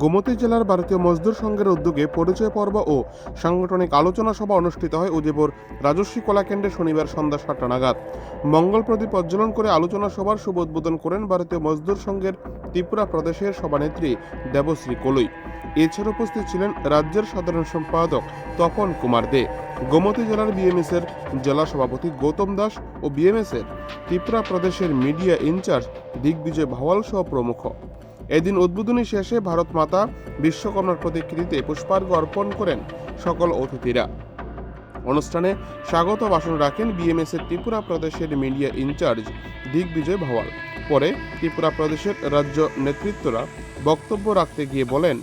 গোমতী জেলার ভারতীয় মজদুর সংঘের উদ্যোগে পরিচয় পর্ব ও সাংগঠনিক আলোচনা সভা অনুষ্ঠিত হয় উদয়পুর রাজস্বী কলাকেন্দ্রে শনিবার সন্ধ্যা সাতটা নাগাদ। মঙ্গল প্রদীপ প্রজ্বলন করে আলোচনা সভার শুভ উদ্বোধন করেন ভারতীয় মজদুর সংঘের ত্রিপুরা প্রদেশের সভানেত্রী দেবশ্রী কলই। এছাড়া উপস্থিত ছিলেন রাজ্যের সাধারণ সম্পাদক তপন কুমার দে, গোমতী জেলার বিএমএস এর জেলা সভাপতি গৌতম দাস ও বিএমএস এর ত্রিপুরা প্রদেশের মিডিয়া ইনচার্জ দিগ্বিজয় ভাওয়াল সহ প্রমুখ। এদিন উদ্বোধনী শেষে ভারত মাতা বিশ্বকর্মার প্রতিকৃতিতে পুষ্পার্ঘ অর্পণ করেন সকল অতিথিরা। অনুষ্ঠানে স্বাগত ভাষণ রাখেন বিএমএস এর ত্রিপুরা প্রদেশের মিডিয়া ইনচার্জ দিগ্বিজয় ভাওয়াল। পরে ত্রিপুরা প্রদেশের রাজ্য নেতৃত্বরা বক্তব্য রাখতে গিয়ে বলেন,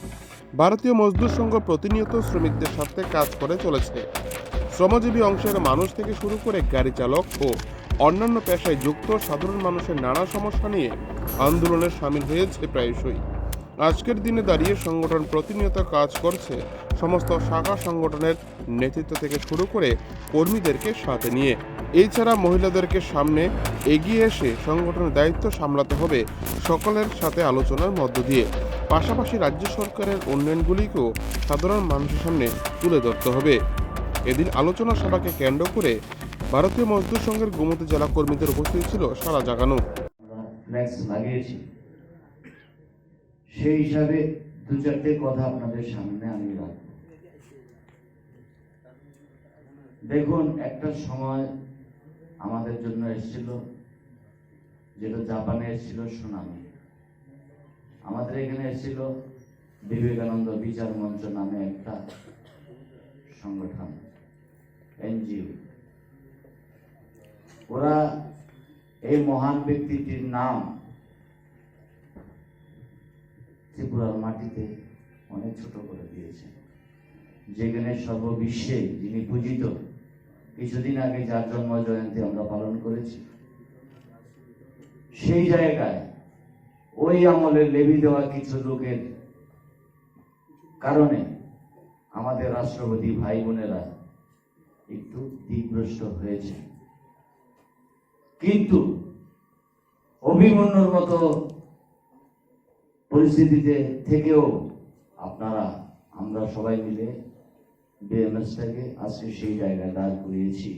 ভারতীয় মজদুর সংঘ প্রতিনিয়ত শ্রমিকদের স্বার্থে কাজ করে চলেছে। শ্রমজীবী অংশের মানুষ থেকে শুরু করে গাড়ি চালক ও অন্যান্য পেশায় যুক্ত সাধারণ মানুষের নানা সমস্যা নিয়ে আন্দোলনে সামিল হয়েছে প্রায়শই। আজকের দিনে দাঁড়িয়ে সংগঠন প্রতিনিয়ত কাজ করছে। সমস্ত শাখা সংগঠনের নেতৃত্ব থেকে শুরু করে কর্মীদেরকে সাথে নিয়ে। এছাড়া মহিলাদেরকে সামনে এগিয়ে এসে সংগঠনের দায়িত্ব সামলাতে হবে সকলের সাথে আলোচনার মধ্য দিয়ে। পাশাপাশি রাজ্য সরকারের উন্নয়নগুলিকেও সাধারণ মানুষের সামনে তুলে ধরতে হবে। এদিন আলোচনা সভাকে কেন্দ্র করে ভারতীয় মজদুর সংঘের গোমতী জেলা কর্মীদের উপস্থিত ছিল সারা জাগানো। লাগিয়েছি। সেই হিসাবে দু চারটে কথা আপনাদের সামনে আমি রাখব। দেখুন, একটা সময় আমাদের জন্য এসেছিল, যেটা জাপানে এসেছিল সুনামি। আমাদের এখানে এসেছিল বিবেকানন্দ বিচার মঞ্চ নামে একটা সংগঠন, এনজিও। ওরা এই মহান ব্যক্তিটির নাম ত্রিপুরার মাটিতে অনেক ছোট করে দিয়েছে। যেখানে সর্ববিশ্বে যিনি পূজিত, কিছুদিন আগে যার জন্ম জয়ন্তী আমরা পালন করেছি, সেই জায়গায় ওই আমলে লেবি দেওয়া কিছু লোকের কারণে আমাদের রাষ্ট্রপতি ভাই বোনেরা একটু দিগ্ভ্রষ্ট হয়েছে। কিন্তু অভিমন্যুর মতো পরিস্থিতিতে থেকেও আপনারা, আমরা সবাই মিলে বিএমএসটাকে আজকে সেই জায়গায় দাঁড় করিয়েছি।